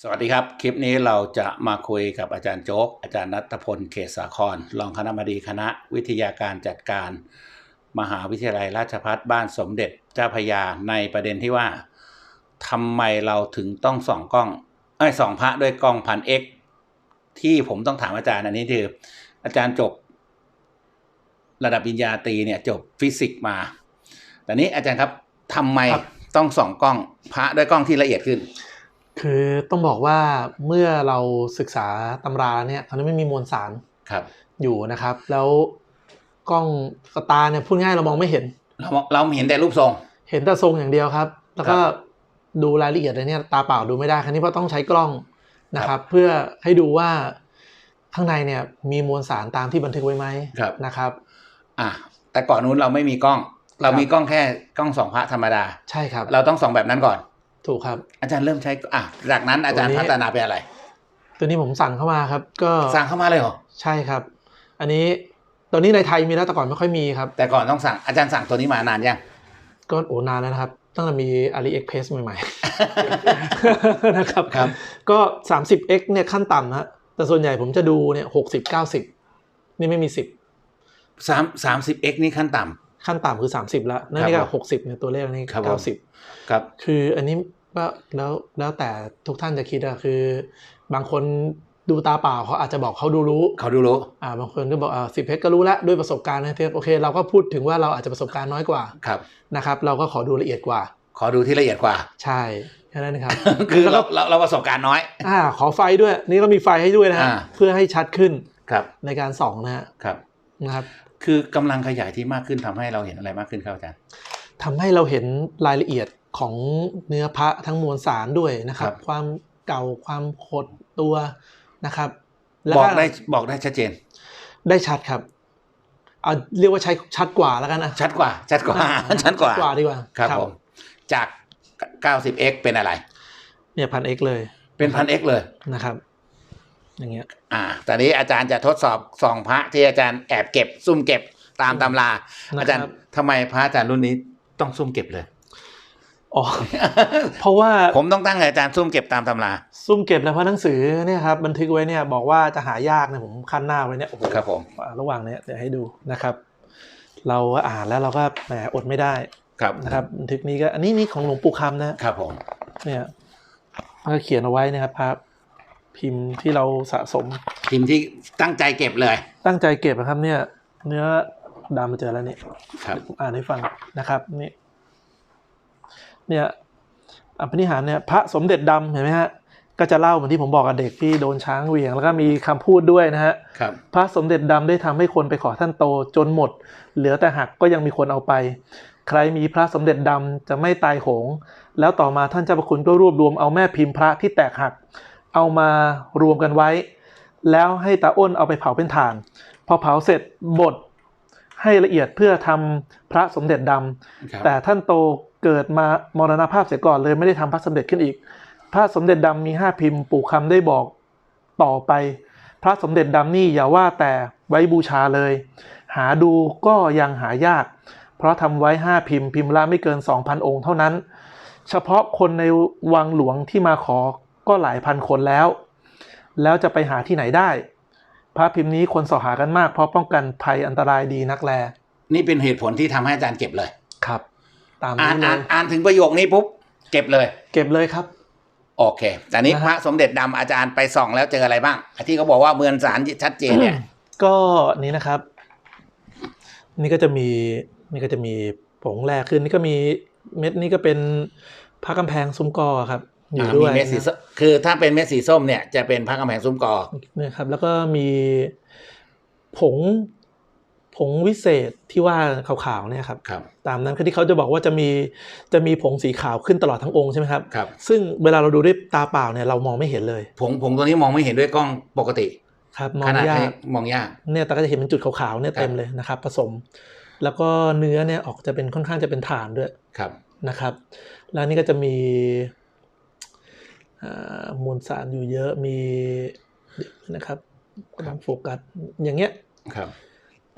สวัสดีครับ คลิปนี้เราจะมาคุยกับอาจารย์โจ๊ก อาจารย์นัทพลเขตสาครรองคณะบดีคณะวิทยาการจัดการ มหาวิทยาลัยราชภัฏบ้านสมเด็จเจ้าพระยาในประเด็นที่ว่าทำไมเราถึงต้องส่องกล้องไอ้ยส่องพระด้วยกล้องพันเอกที่ผมต้องถามอาจารย์อันนี้คืออาจารย์จบ ระดับปริญญาตรีเนี่ยจบฟิสิกส์มาแต่นี้อาจารย์ครับทำไมครับต้องส่องกล้องพระด้วยกล้องที่ละเอียดขึ้น คือต้องบอกว่าเมื่อเราศึกษาตำราเนี่ยตอนนี้ไม่มีมวลสารครับ อยู่นะครับ แล้วกล้องกระตาเนี่ยพูดง่ายเรามองไม่เห็น เราเราเห็นแต่รูปทรง เห็นแต่ทรงอย่างเดียวครับ แล้วก็ครับดูรายละเอียดอะไรเนี่ยตาเปล่าดูไม่ได้ครั้นี้เพราะต้องใช้กล้องนะครับ เพื่อให้ดูว่าข้างในเนี่ยมีมวลสารตามที่บันทึกไว้ไหมครับ นะครับอะแต่ก่อนนู้นเราไม่มีกล้อง เรามีกล้องแค่กล้องส่องพระธรรมดา ใช่ครับ เราต้องส่องแบบนั้นก่อน ถูกครับ อาจารย์เริ่มใช้อะจากนั้นอาจารย์ตัวนี้พัฒนาเป็นอะไร ตัวนี้ผมสั่งเข้ามาครับ ก็สั่งเข้ามาเลยเหรอใช่ครับ อันนี้ตัวนี้ในไทยมีแล้วแต่ก่อนไม่ค่อยมีครับ แต่ก่อนต้องสั่งอาจารย์สั่งตัวนี้มานานยังก็โอ้นานแล้วนะครับตั้งแต่มี AliExpress ใหม่ๆนะครับครับ ก็ 30x เนี่ยขั้นต่ำนะแต่ส่วนใหญ่ผมจะดูเนี่ย60 90นี่ไม่มีสามสามสิบเอ็กนี่ขั้นต่10 ขั้นต่ำคือ 30 แล้ว นั่นนี่ครัก็บ60เนี่ยตัวเลขนี่ครับผม90ำครับคืออันนี้ก็แล้วแล้วแต่ทุกท่านจะคิดอะคือบางคนดูตาเปล่าเขาอาจจะบอกเขาดูรู้เขาดูรู้อ่าบางคนก็บอกอ่าสิบเพชรก็รู้แล้วด้วยประสบการณ์นะเทปโอเค เราก็พูดถึงว่าเราอาจจะประสบการณ์น้อยกว่าครับนะครับ เราก็ขอดูละเอียดกว่า ขอดูที่ละเอียดกว่า ใช่แค่นั้นนะครับคือเราเราเราประสบการณ์น้อยอ่าขอไฟด้วย นี่ก็มีไฟให้ด้วยนะฮะอ่าเพื่อให้ชัดขึ้นครับในการส่องนะฮะครับนะครับ คือกำลังขยายที่มากขึ้นทำให้เราเห็นอะไรมากขึ้นครับอาจารย์ทำให้เราเห็นรายละเอียดของเนื้อพระทั้งมวลสารด้วยนะครับครับ ความเก่าความขดตัวนะครับบอกได้บอกได้ชัดเจน ได้ชัดครับเอาเรียกว่าใช้ชัดกว่าแล้วกันนะชัดกว่า ชัดกว่าชัดกว่ากว่าดีกว่าครับผมจาก 90x เป็นอะไร เนี่ยพันเอกเลย เป็นพัน x เลยนะครับ อย่างเงี้ย อ่า ตอนนี้อาจารย์จะทดสอบส่องพระที่อาจารย์แอบเก็บ ซุ่มเก็บตามตำรานะครับอาจารย์ทำไมพระอาจารย์รุ่นนี้ต้องซุ่มเก็บเลยอ๋อเพราะว่าผมต้องตั้งให้อาจารย์ซุ่มเก็บตามตำราซุ่มเก็บแล้วเพราะหนังสือเนี่ยครับบันทึกไว้เนี่ยบอกว่าจะหายากเนี่ยผมคันหน้าไว้เนี่ยโอ้โหครับผมระหว่างเนี้ยเดี๋ยวให้ดูนะครับ เราก็อ่านแล้วเราก็แหมอดไม่ได้ครับนะครับบันทึกนี้ก็อันนี้นี่ของหลวงปู่คำนะครับผมเนี่ยเขาเขียนเอาไว้นะครับภาพ พิมพ์ที่เราสะสม พิมพ์ที่ตั้งใจเก็บเลย ตั้งใจเก็บนะครับเนี่ย เนื้อดำมาเจอแล้วนี่ครับผมอ่านให้ฟังนะครับนี่เนี่ยอภินิหารเนี่ยพระสมเด็จดำเห็นไหมฮะก็จะเล่าเหมือนที่ผมบอกกับเด็กที่โดนช้างเหวี่ยง แล้วก็มีคำพูดด้วยนะฮะครับพระสมเด็จดำได้ทำให้คนไปขอท่านโตจนหมด เหลือแต่หักก็ยังมีคนเอาไป ใครมีพระสมเด็จดำจะไม่ตายโหง แล้วต่อมาท่านเจ้าพระคุณก็รวบรวมเอาแม่พิมพ์พระที่แตกหัก เอามารวมกันไว้ แล้วให้ตาอ้นเอาไปเผาเป็นถ่าน พอเผาเสร็จบดให้ละเอียดเพื่อทำพระสมเด็จดำครับแต่ท่านโตเกิดมามรณภาพเสียก่อนเลยไม่ได้ทำพระสมเด็จขึ้นอีก พระสมเด็จดำมีห้าพิมพ์ปู่คำได้บอกต่อไป พระสมเด็จดำนี่อย่าว่าแต่ไว้บูชาเลย หาดูก็ยังหายาก เพราะทำไว้ห้าพิมพ์พิมพ์ละไม่เกิน 2,000 องค์เท่านั้น เฉพาะคนในวังหลวงที่มาขอ ก็หลายพันคนแล้ว แล้วจะไปหาที่ไหนได้ พระพิมพ์นี้คนสอหากันมาก เพราะป้องกันภัยอันตรายดีนักแล นี่เป็นเหตุผลที่ทำให้อาจารย์เก็บเลย ครับ ตามอ่านนี้เลอ่านยอ่านถึงประโยคนี้ปุ๊บเก็บเลย เก็บเลยครับ โอเค แต่นี้นะฮะพระสมเด็จดำอาจารย์ไปส่องแล้วเจออะไรบ้างไอ้ที่เขาบอกว่าเมือนสารชัดเจนเนี่ย ก็นี่นะครับ นี่ก็จะมีนี่ก็จะมีผงแรกขึ้นนี่ก็มีเม็ดนี่ก็เป็นพระกำแพงซุ้มกอครับ อยู่อ่าด้มีวยเม็ดสีนะส้มคือถ้าเป็นเม็ดสีส้มเนี่ยจะเป็นพระกำแพงซุ้มกอเนี่ยครับ แล้วก็มีผงผงวิเศษที่ว่าขาวๆเนี่ยครับครับตามนั้นคือที่เขาจะบอกว่าจะมีจะมีผงสีขาวขึ้นตลอดทั้งองค์ใช่ไหมครับครับ ซึ่งเวลาเราดูด้วยตาเปล่าเนี่ยเรามองไม่เห็นเลย ผงผงตัวนี้มองไม่เห็นด้วยกล้องปกติครับมอขงนาดยาให้กมองยากเนี่ยแต่ก็จะเห็นเป็นจุดขาวๆเนี่ยครับเต็มเลยนะครับ ผสม แล้วก็เนื้อเนี่ยออกจะเป็นค่อนข้างจะเป็นฐานด้วยครับนะครับ แล้วนี่ก็จะมีอ่า มวลสารอยู่เยอะมีเดี๋ยวนะครับกำลังโฟกัสอย่างเงี้ยครับ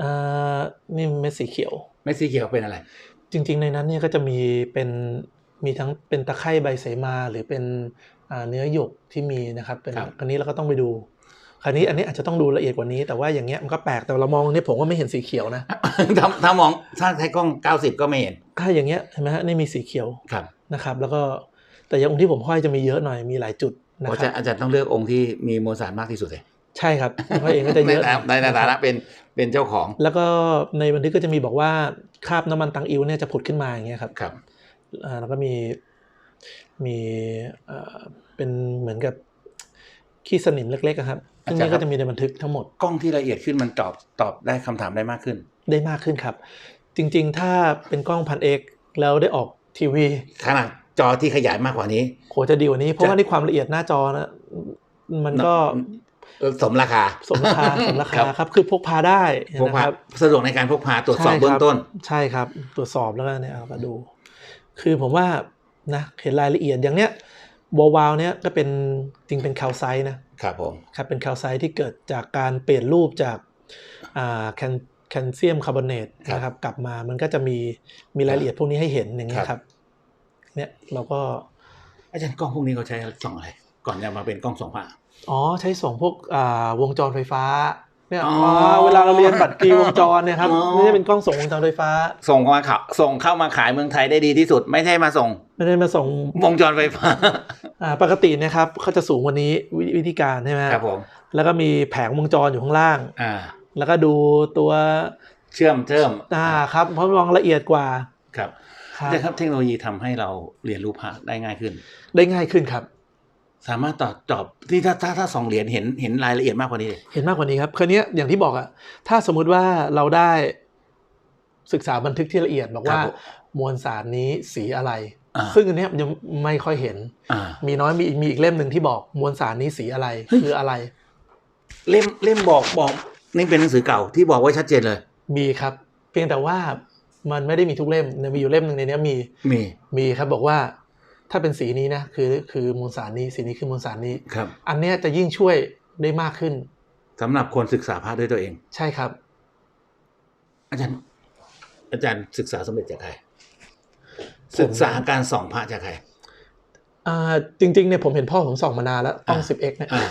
อ่านี่เม็ดสีเขียวเม็ดสีเขียวเป็นอะไร จริง ๆ ในนั้นเนี่ยก็จะมีเป็นมีทั้งเป็นตะไคร่ใบเสมาหรือเป็นอ่าเนื้อหยกที่มีนะครับเป็นครับคราวนี้เราก็ต้องไปดูคราวนี้อันนี้อาจจะต้องดูละเอียดกว่านี้แต่ว่าอย่างเงี้ยมันก็แปลกแต่เรามองเนี่ยผมก็ไม่เห็นสีเขียวนะถ้าถ้ามองถ้าใช้กล้อง 90 ก็ไม่เห็นถ้าอย่างเงี้ยเห็นไหมฮะนี่มีสีเขียวครับนะครับ แล้วก็ แต่อย่างองค์ที่ผมห้อยจะมีเยอะหน่อยมีหลายจุดนะอาคจารัรบย์อาจารย์ต้องเลือกองค์ที่มีมวลสารมากที่สุดเลยใช่ครับห้อยเองก็จะในเยอะฐานะในในฐานะเป็นเป็นเจ้าของ แล้วก็ในบันทึกก็จะมีบอกว่าคราบน้ำมันตังอิวเนี่ยจะผุดขึ้นมาอย่างเงี้ยครับครับอ่าแล้วก็มีมีเอ่อเป็นเหมือนกับขี้สนิมเล็กๆอะครับซึ่งนี่ก็จะมีในบันทึกทั้งหมดกล้องที่ละเอียดขึ้นมันตอบตอบได้คำถามได้มากขึ้น ได้มากขึ้นครับ จริง ๆ ถ้าเป็นกล้องพันเอกแล้วได้ออกทีวีขนาด จอที่ขยายมากกว่านี้โหจะดีกว่านี้เพราะว่านี่ความละเอียดหน้าจอนะมันก็สมราคา สมราคาสมราคคารับครับ คือพกพาได้พกนะพาครับสะดวกในการพกพาตรวจสอบใช่คเบื้องต้น ใช่ครับ ตรวจสอบแล้วก็เนี่ยเอามาดู คือผมว่านะเห็นรายละเอียดอย่างเนี้ยโบวาวเนี่ยก็เป็นจริงเป็นแคลไซต์นะครับผมครับเป็นแคลไซต์ที่เกิดจากการเปลี่ยนรูปจากอ่าแคนแคลเซียมคาร์บอเนตนะครับกลับมามันก็จะมีมีรายละเอียดพวกนี้ให้เห็นอย่างเงี้ยครับ เนี่ยเราก็อาจารย์กล้องพวกนี้เขาใช้ส่องอะไร ก่อนจะมาเป็นกล้องส่องผ้าอ๋อใช้ส่งพวกอ่าวงจรไฟฟ้าเนี่ยอ๋ออ๋อเวลาเราเรียนบัตรกีวงจรเนี่ยครับอ๋อไม่ใช่เป็นกล้องส่งวงจรไฟฟ้า ส่งมาขะส่งเข้ามาขายเมืองไทยได้ดีที่สุด ไม่ใช่มาส่ง ไม่ได้มาส่งวงจรไฟฟ้าอ่าปกติเนะครับเขาจะสูงกว่านี้วิวิธีการใช่ไหมครับผมแล้วก็มีแผงวงจรอยู่ข้างล่างอ่าแล้วก็ดูตัวเชื่อมเชื่อมอ่าครับเพราะมองละเอียดกว่าครับ ครับแต่ครับเทคโนโลยีทำให้เราเรียนรู้พระได้ง่ายขึ้น ได้ง่ายขึ้นครับ สามารถตอบตอบที่ถ้าถ้าถ้าส่องเหรียญเห็นเห็นรายละเอียดมากกว่านี้เลยเห็นมากกว่านี้ครับคราวเนี้ยอย่างที่บอกอะถ้าสมมุติว่าเราได้ศึกษาบันทึกที่ละเอียดบอกว่าครับผมมวลสารนี้สีอะไรอ่าซึ่งอันเนี้ยมันยังไม่ค่อยเห็นอ่ามีน้อยมีมีอีกเล่มหนึ่งที่บอกมวลสารนี้สีอะไรเฮ้ยคืออะไร เล่มเล่มบอกบอกนี่เป็นหนังสือเก่าที่บอกไว้ชัดเจนเลย มีครับ เพียงแต่ว่า มันไม่ได้มีทุกเล่มเนี่ยมีอยู่เล่มหนึ่งในเนี้ยมีมีมีครับบอกว่าถ้าเป็นสีนี้นะคือคือมวลสารนี้สีนี้คือมวลสารนี้ครับ อันเนี้ยจะยิ่งช่วยได้มากขึ้นสำหรับคนศึกษาพระด้วยตัวเอง ใช่ครับ อาจารย์ อาจารย์ศึกษาสมเด็จจากใครศึกษาการส่องพระจากใครอ่าจริงๆเนี่ยผมเห็นพ่อผมส่องมานานแล้วต้องอ่า 10x เนี่ยอ่า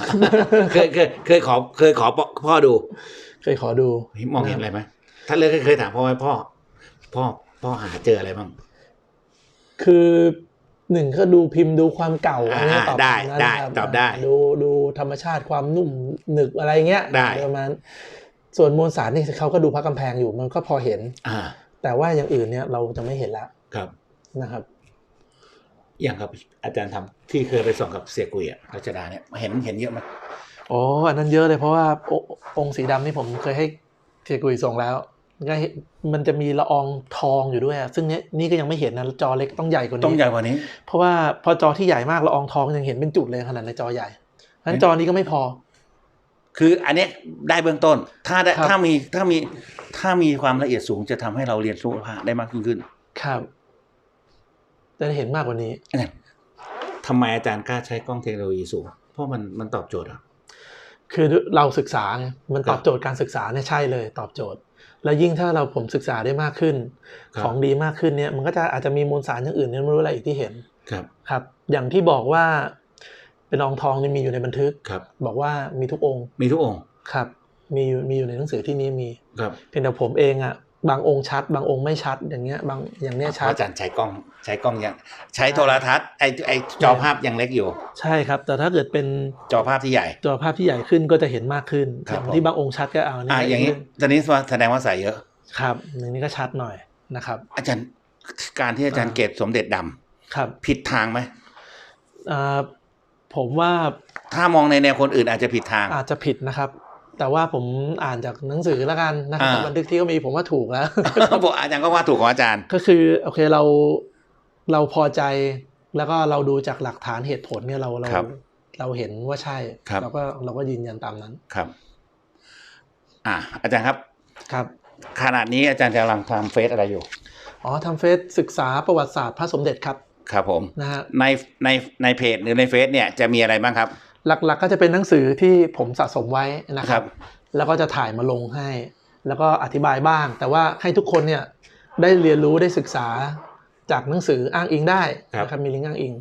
เคยเคยเคยขอเคยขอพ่อดู เคยขอดูมองเห็นอะไรไหมถ้าเลยเคยถามพ่อไหมพ่อ พ่อพ่อหาเจออะไรบ้างคือหนึ่งก็ดูพิมพ์ดูความเก่าอ่าอันนี้ตอบได้ตามนั้นได้ครับตอบได้ ดูดูธรรมชาติความนุ่มหนึกอะไรเงี้ยได้ประมาณส่วนมวลสารนี่เขาก็ดูพระกำแพงอยู่มันก็พอเห็น อ่า แต่ว่าอย่างอื่นเนี่ยเราจะไม่เห็นละครับนะครับ อย่างครับอาจารย์ทำที่เคยไปส่องกับเสียกุยอะรัชดาเนี่ยเห็นเห็นเยอะไหมโอ้อันนั้นเยอะเลยเพราะว่าโอองค์สีดำนี่ผมเคยให้เทียกุยส่งแล้ว ก็เห็นมันจะมีละอองทองอยู่ด้วยอะซึ่งเนี้ยนี่ก็ยังไม่เห็นนะจอเล็กต้องใหญ่กว่านี้ต้องใหญ่กว่านี้ เพราะว่าพอจอที่ใหญ่มากละอองทองยังเห็นเป็นจุดเลยขนาดในจอใหญ่เพราะฉะนั้นจอนี้ก็ไม่พอ คืออันเนี้ยได้เบื้องต้น ถ้าได้ครับถ้ามีถ้ามีถ้ามีความละเอียดสูงจะทำให้เราเรียนรู้พระได้มากยิ่งขึ้น ครับจะได้เห็นมากกว่านี้เนี่ยทำไมอาจารย์กล้าใช้กล้องเทคโนโลยีสูง เพราะมันมันตอบโจทย์อะคือเราศึกษาไงมันครับตอบโจทย์การศึกษาเนี่ยใช่เลย ตอบโจทย์ แล้วยิ่งถ้าเราผมศึกษาได้มากขึ้นครับของดีมากขึ้นเนี่ยมันก็จะอาจจะมีมวลสารอย่างอื่นเนี่ยไม่รู้อะไรอีกที่เห็นครับครับ อย่างที่บอกว่าเป็นอองทองนี่มีอยู่ในบันทึกครับ บอกว่ามีทุกองค์ มีทุกองค์ครับ มีอยู่มีอยู่ในหนังสือที่นี้มีครับเพียงแต่ผมเองอะ บางองค์ชัด บางองค์ไม่ชัดอย่างเงี้ยบางอย่างเนี้ยเพชัดราะอาจารย์ใช้กล้องใช้กล้องยังใช้โทรทัศน์ไอไอจอภาพยังเล็กอยู่ ใช่ครับ แต่ถ้าเกิดเป็นจอภาพที่ใหญ่ จอภาพที่ใหญ่ขึ้นก็จะเห็นมากขึ้นครับอย่างที่บางองค์ชัดก็เอาอ่าอย่างนี้นี้ตอนนี้แสดงว่าใส่เยอะครับอย่างนี้ก็ชัดหน่อยนะครับ อาจารย์การที่อาจารย์อ่าเกตสมเด็จดำครับ ผิดทางไหมอ่าผมว่าถ้ามองในแนวคนอื่นอาจจะผิดทางอาจจะผิดนะครับ แต่ว่าผมอ่านจากหนังสือแล้วกันนะครับอ่าบันทึกที่เขามีผมว่าถูกแล้วบอกอาจารย์ก็ว่าถูกของอาจารย์ ก็คือโอเคเราเราพอใจแล้วก็เราดูจากหลักฐานเหตุผลเนี่ยเราเราครับเราเห็นว่าใช่ครับเราก็เราก็ยืนยันตามนั้นครับ อ่าอาจารย์ครับครับ ขนาดนี้อาจารย์กำลังทำเฟซอะไรอยู่อ๋อทำเฟซศึกษาประวัติศาสตร์พระสมเด็จครับ ครับผมนะฮะในในในเพจหรือในเฟซเนี่ยจะมีอะไรบ้างครับ หลักๆก็จะเป็นหนังสือที่ผมสะสมไว้นะคครัรับบแล้วก็จะถ่ายมาลงให้ แล้วก็อธิบายบ้าง แต่ว่าให้ทุกคนเนี่ยได้เรียนรู้ได้ศึกษาจากหนังสืออ้างอิงได้นะครับมีลิงก์อ้างอิง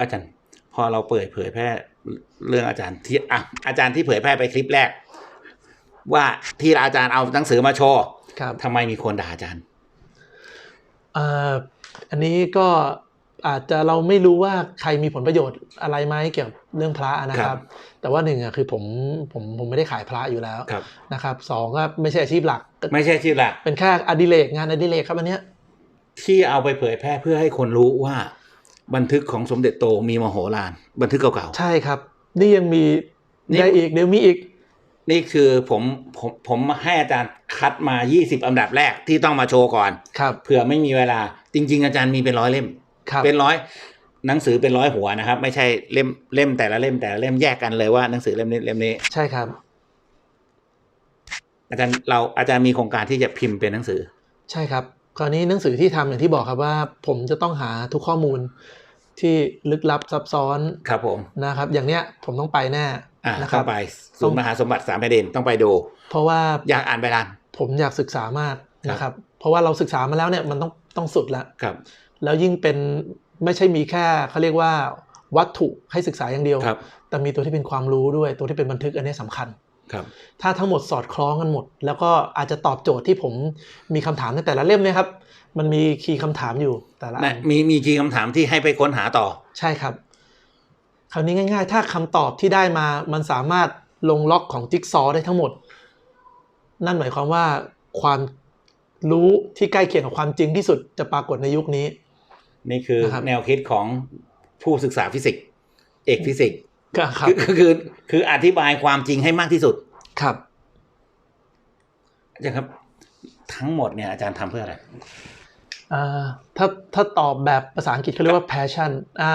อาจารย์ พอเราเปิดเผยแพร่เรื่องอาจารย์ที่อะอาจารย์ที่เผยแพร่ไปคลิปแรก ว่าที่อาจารย์เอาหนังสือมาโชว์ครับทำไมมีคนด่าอาจารย์เอ่ออันนี้ก็ อาจจะเราไม่รู้ว่าใครมีผลประโยชน์อะไรไหมเกี่ยวกับเรื่องพระนะคครัรับบแต่ว่าหนึ่งอะคือผมผมผมไม่ได้ขายพระอยู่แล้วครับนะครับสองก็ไม่ใช่อาชีพหลัก ไม่ใช่ชื่อหลัก เป็นแค่อดิเรกงานอดิเรกครับอันเนี้ยที่เอาไปเผยแพร่เพื่อให้คนรู้ว่า บันทึกของสมเด็จโตมีมโหฬารบันทึกเก่าใช่ครับ นี่ยังมีนี่ได้อีกเดี๋ยวมีอีกๆนี่คือผมผมผมให้อาจารย์คัดมา 20 อันดับแรกที่ต้องมาโชว์ก่อนครับเผื่อไม่มีเวลาจริง ๆ อาจารย์มีเป็นร้อยเล่มครับ เป็นร้อยหนังสือเป็นร้อยหัวนะครับ ไม่ใช่เล่มเล่มแต่ละเล่มแต่ละเล่มแยกกันเลยว่าหนังสือเล่มนี้เล่มนี้ ใช่ครับ อาจารย์เราอาจารย์มีโครงการที่จะพิมพ์เป็นหนังสือ ใช่ครับคราวนี้หนังสือที่ทำอย่างที่บอกครับว่า ผมจะต้องหาทุกข้อมูลที่ลึกลับซับซ้อนครับผมนะครับ อย่างเนี้ยผมต้องไปแน่อ่านะคต้รัอบงไปศูนย์มหาสมบัติสามแผ่นดินต้องไปดู เพราะว่าอยากอ่านไปรันผมอยากศึกษามากครับนะครับ เพราะว่าเราศึกษามาแล้วเนี่ยมันต้องต้องสุดละครับ แล้วยิ่งเป็นไม่ใช่มีแค่เขาเรียกว่าวัตถุให้ศึกษาอย่างเดียวครับแต่มีตัวที่เป็นความรู้ด้วย ตัวที่เป็นบันทึกอันนี้สำคัญครับถ้าทั้งหมดสอดคล้องกันหมด แล้วก็อาจจะตอบโจทย์ที่ผมมีคำถามในแต่ละเล่มเนะครับ มันมีคีย์คำถามอยู่แต่ละอันะนมีมีคีย์คำถามที่ให้ไปค้นหาต่อ ใช่ครับ คราวนี้ง่าย ๆ ถ้าคำตอบที่ได้มามันสามารถลงล็อกของจิ๊กซอว์ได้ทั้งหมด นั่นหมายความว่าความรู้ที่ใกล้เคียงกับความจริงที่สุดจะปรากฏในยุคนี้ นี่คือนะครับแนวคิดของผู้ศึกษาฟิสิกส์เอกฟิสิกส์ก็ครับคือคือคือคืออธิบายความจริงให้มากที่สุดครับอาจารย์ครับ ทั้งหมดเนี่ยอาจารย์ทำเพื่ออะไรอ่าถ้าถ้าตอบแบบภาษาอังกฤษเขาเรียกว่า passion อ่า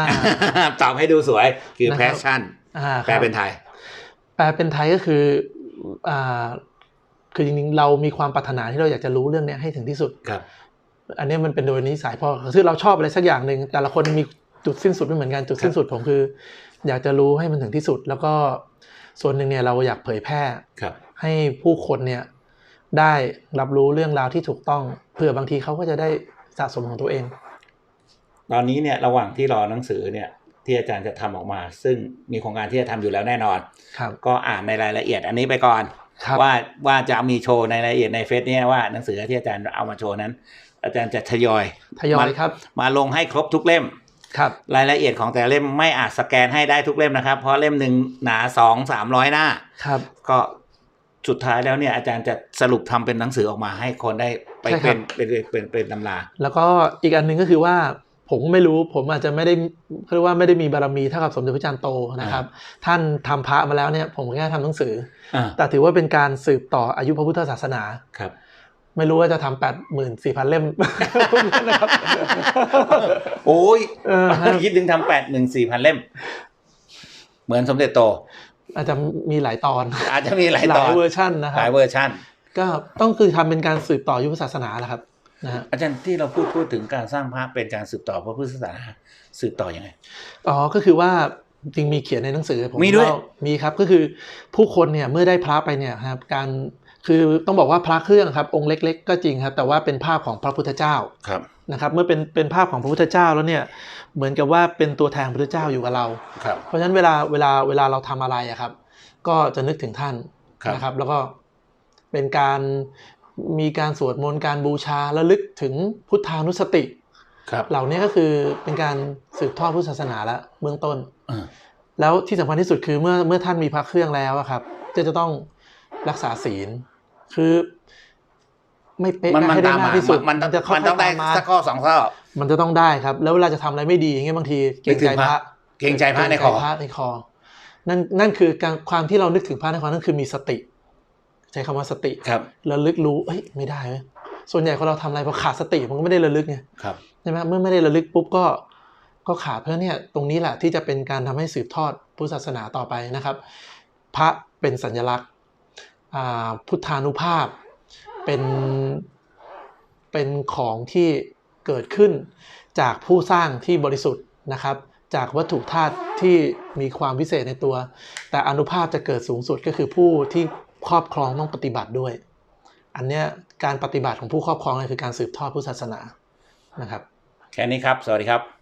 ตอบให้ดูสวยคือนะครับ passion อ่าแปลเป็นไทย แปลเป็นไทยก็คืออ่าคือจริงๆเรามีความปรารถนาที่เราอยากจะรู้เรื่องเนี้ยให้ถึงที่สุดครับ อันเนี้ยมันเป็นโดยนิสัยพอคือเราชอบอะไรสักอย่างหนึ่งแต่ละคนมีจุดสิ้นสุดไม่เหมือนกันจุดสิ้นสุดผมคือ อยากจะรู้ให้มันถึงที่สุด แล้วก็ส่วนหนึ่งเนี่ยเราอยากเผยแพร่ครับให้ผู้คนเนี่ยได้รับรู้เรื่องราวที่ถูกต้องเผื่อบางทีเขาก็จะได้สะสมของตัวเอง ตอนนี้เนี่ยระหว่างที่รอหนังสือเนี่ยที่อาจารย์จะทำออกมา ซึ่งมีโครงการที่จะทำอยู่แล้วแน่นอนครับก็อ่านในรายละเอียดอันนี้ไปก่อนครับ ว่าว่าจะมีโชว์ในรายละเอียดในเฟซเนี่ยว่าหนังสือที่อาจารย์เอามาโชว์นั้น อาจารย์จะทยอยทยอยครับ มาลงให้ครบทุกเล่มครับรายละเอียดของแต่ละเล่มไม่อาจสแกนให้ได้ทุกเล่มนะครับ เพราะเล่มหนึ่งหนาสองสามร้อยหน้าครับ ก็สุดท้ายแล้วเนี่ยอาจารย์จะสรุปทำเป็นหนังสือออกมาให้คนได้ไปใช่ครัเป็บนเป็นเป็นเป็นตำรา แล้วก็อีกอันหนึ่งก็คือว่า ผมไม่รู้ผมอาจจะไม่ได้เขาเรียกว่าไม่ได้มีบารมีเท่ากับสมเด็จพระจันทร์โตนะครับ ท่านทำพระมาแล้วเนี่ยผมแค่ทำหนังสืออ่าแต่ถือว่าเป็นการสืบต่ออายุพระพุทธศาสนาครับ ไม่รู้ว่าจะทำแปดหมื่นสี่พันเล่มนะครับโอ้ยเออฮะคิดถึงทำแปดหนึ่งสี่พันเล่ม เหมือนสมเด็จโต อาจจะมีหลายตอน อาจจะมีหลายตอนเวอร์ชันนะคหรัลายบเวอร์ชันก็ต้องคือทำเป็นการสืบต่ออายุพระศาสนาแหละครับนะฮะ อาจารย์ที่เราพูดพูดถึงการสร้างพระเป็นการสืบต่อพระพุทธศาสนาสืบต่ออยังไงอ๋อก็คือว่าจริงมีเขียนในหนังสือผมมีด้วยเล่ามีครับก็คือผู้คนเนี่ยเมื่อได้พระไปเนี่ยครับการคือต้องบอกว่าพระเครื่องครับองค์เล็ก ๆ ก็จริงครับแต่ว่าเป็นภาพของพระพุทธเจ้าครับนะครับเมื่อเป็นเป็นภาพของพระพุทธเจ้าแล้วเนี่ยเหมือนกับว่าเป็นตัวแทนพระพุทธเจ้าอยู่กับเราครับเพราะฉะนั้นเวลาเวลาเวลาเราทำอะไรอะครับ ก็จะนึกถึงท่านครับนะครับ แล้วก็เป็นการ มีการสวดมนต์การบูชาระลึกถึงพุทธานุสติครับเหล่านี้ก็คือเป็นการสืบทอดพุทธศาสนาแล้วเบื้องต้นเออแล้วที่สำคัญที่สุดคือเมื่อเมื่อท่านมีพระเครื่องแล้วอะครับก็จะต้องรักษาศีล คือไม่เป๊ะมันมันให้ได้ตามมากมาที่สุดมันมันจะค่มันต้องได้ยๆามาสักข้อสองข้อมันจะต้องได้ครับ แล้วเวลาจะทำอะไรไม่ดีอย่างเงี้ยบางทีเกรงใจพระ เกรงใจพระในคอเกรงใจพระในคอนั่นนั่นคือการความที่เรานึกถึงพระในคอนั่นคือมีสติ ใช้คำว่าสติครับระลึกรู้เอ้ยไม่ได้เว้ยส่วนใหญ่คนเราทำอะไรพอขาดสติมันก็ไม่ได้ระลึกไงครับใช่ไหมเมื่อไม่ได้ระลึกปุ๊บก็ก็ขาดเพราะเนี่ยตรงนี้แหละที่จะเป็นการทำให้สืบทอดพุทธศาสนาต่อไปนะครับ พระเป็นสัญลักษณ์อ่าพุทธานุภาพเป็นเป็นของที่เกิดขึ้นจากผู้สร้างที่บริสุทธิ์นะครับ จากวัตถุธาตุที่มีความพิเศษในตัว แต่อนุภาพจะเกิดสูงสุดก็คือผู้ที่ ครอบครองต้องปฏิบัติด้วย อันเนี้ยการปฏิบัติของผู้ครอบครองเลยคือการสืบทอดพุทธศาสนานะครับ แค่นี้ครับ สวัสดีครับ